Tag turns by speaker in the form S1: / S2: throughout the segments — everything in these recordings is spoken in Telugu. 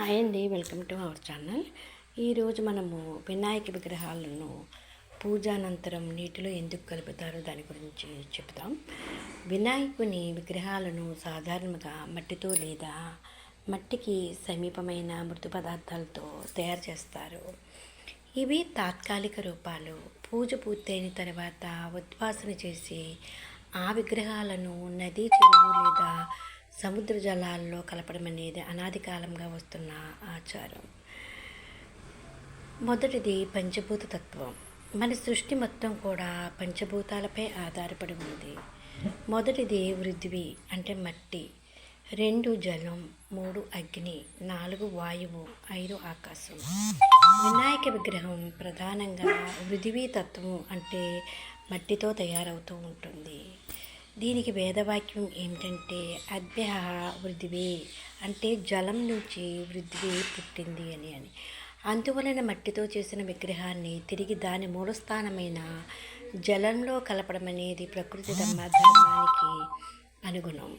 S1: హాయ్ అండి వెల్కమ్ టు అవర్ ఛానల్. ఈరోజు మనము వినాయక విగ్రహాలను పూజానంతరం నీటిలో ఎందుకు కలుపుతారో? దాని గురించి చెప్తాం వినాయకుని విగ్రహాలను సాధారణంగా మట్టితో లేదా మట్టికి సమీపమైన మృదు పదార్థాలతో తయారు చేస్తారు. ఇవి తాత్కాలిక రూపాలు. పూజ పూర్తయిన తర్వాత ఉద్వాసన చేసి ఆ విగ్రహాలను నదీ చెరువు లేదా సముద్ర జలాల్లో కలపడం అనేది అనాది కాలంగా వస్తున్న ఆచారం. మొదటిది పంచభూత తత్వం. మన సృష్టి మొత్తం కూడా పంచభూతాలపై ఆధారపడి ఉంది. మొదటిది వృద్ధివి అంటే మట్టి. రెండు జలం మూడు అగ్ని నాలుగు వాయువు ఐదు ఆకాశం. వినాయక విగ్రహం ప్రధానంగా వృద్ధివి తత్వం అంటే మట్టితో తయారవుతూ ఉంటుంది. దీనికి వేదవాక్యం ఏమిటంటే అభ్య వృద్ధివే అంటే జలం నుంచి వృద్ధివే పుట్టింది అని అని. అందువలన మట్టితో చేసిన విగ్రహాన్ని తిరిగి దాని మూలస్థానమైన జలంలో కలపడం అనేది ప్రకృతి ధర్మ ధర్మానికి అనుగుణం.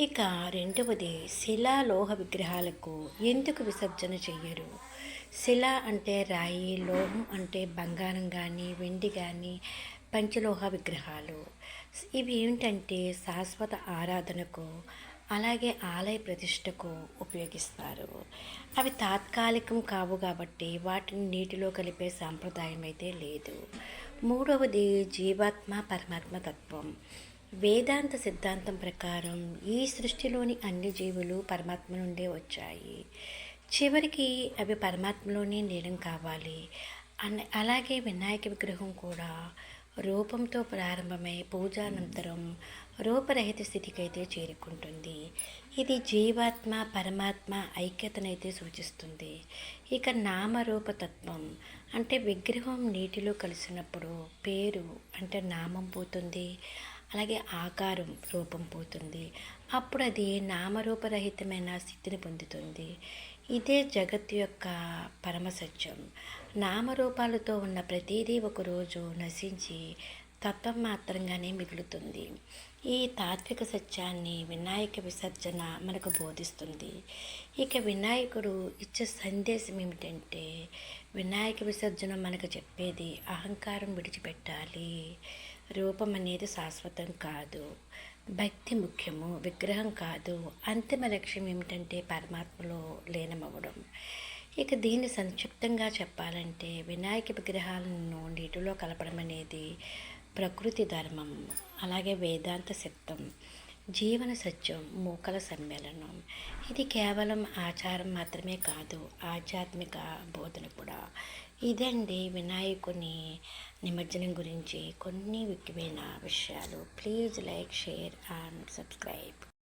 S1: ఇక రెండవది శిలా లోహ విగ్రహాలకు ఎందుకు విసర్జన చెయ్యరు? శిల అంటే రాయి లోహం అంటే బంగారం కానీ వెండి కానీ పంచలోహ విగ్రహాలు. ఇవి ఏమిటంటే శాశ్వత ఆరాధనకు అలాగే ఆలయ ప్రతిష్టకు ఉపయోగిస్తారు. అవి తాత్కాలికం కావు కాబట్టి వాటిని నీటిలో కలిపే సాంప్రదాయం అయితే లేదు. మూడవది జీవాత్మ పరమాత్మ తత్వం. వేదాంత సిద్ధాంతం ప్రకారం ఈ సృష్టిలోని అన్ని జీవులు పరమాత్మ నుండే వచ్చాయి. చివరికి అవి పరమాత్మలోనే నీలం కావాలి అలాగే వినాయక విగ్రహం కూడా రూపంతో ప్రారంభమై పూజానంతరం రూపరహిత స్థితికైతే చేరుకుంటుంది. ఇది జీవాత్మ పరమాత్మ ఐక్యతనైతే సూచిస్తుంది. ఇక నామరూపతత్వం అంటే విగ్రహం నీటిలో కలిసినప్పుడు పేరు అంటే నామం పోతుంది అలాగే ఆకారం రూపం పోతుంది. అప్పుడు అది నామరూపరహితమైన స్థితిని పొందుతుంది. ఇదే జగత్ యొక్క పరమసత్యం. నామరూపాలతో ఉన్న ప్రతిదీ ఒకరోజు నశించి తత్వం మాత్రంగానే మిగులుతుంది. ఈ తాత్విక సత్యాన్ని వినాయక విసర్జన మనకు బోధిస్తుంది. ఇక వినాయకుడు ఇచ్చే సందేశం ఏమిటంటే వినాయక విసర్జన మనకు చెప్పేది అహంకారం విడిచిపెట్టాలి. రూపం అనేది శాశ్వతం కాదు. భక్తి ముఖ్యము విగ్రహం కాదు. అంతిమ లక్ష్యం ఏమిటంటే పరమాత్మలో లీనమవ్వడం. ఇక దీన్ని సంక్షిప్తంగా చెప్పాలంటే వినాయక విగ్రహాలను నీటిలో కలపడం అనేది ప్రకృతి ధర్మం అలాగే వేదాంత సిద్ధం జీవన సత్యం మూకల సమ్మేళనం. ఇది కేవలం ఆచారం మాత్రమే కాదు ఆధ్యాత్మిక బోధన కూడా. ఇదండి వినాయకుని నిమజ్జనం గురించి కొన్ని ముఖ్యమైన విషయాలు. Please like share and subscribe.